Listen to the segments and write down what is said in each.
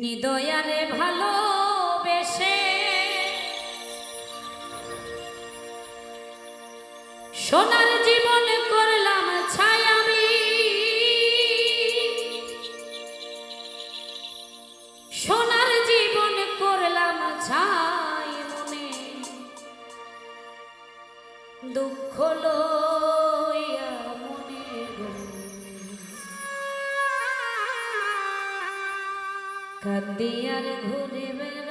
নিদয়ারে ভালোবেসে সোনার জীবন করলাম কান্দি আর ঘুরে বেড়া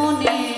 မောနေ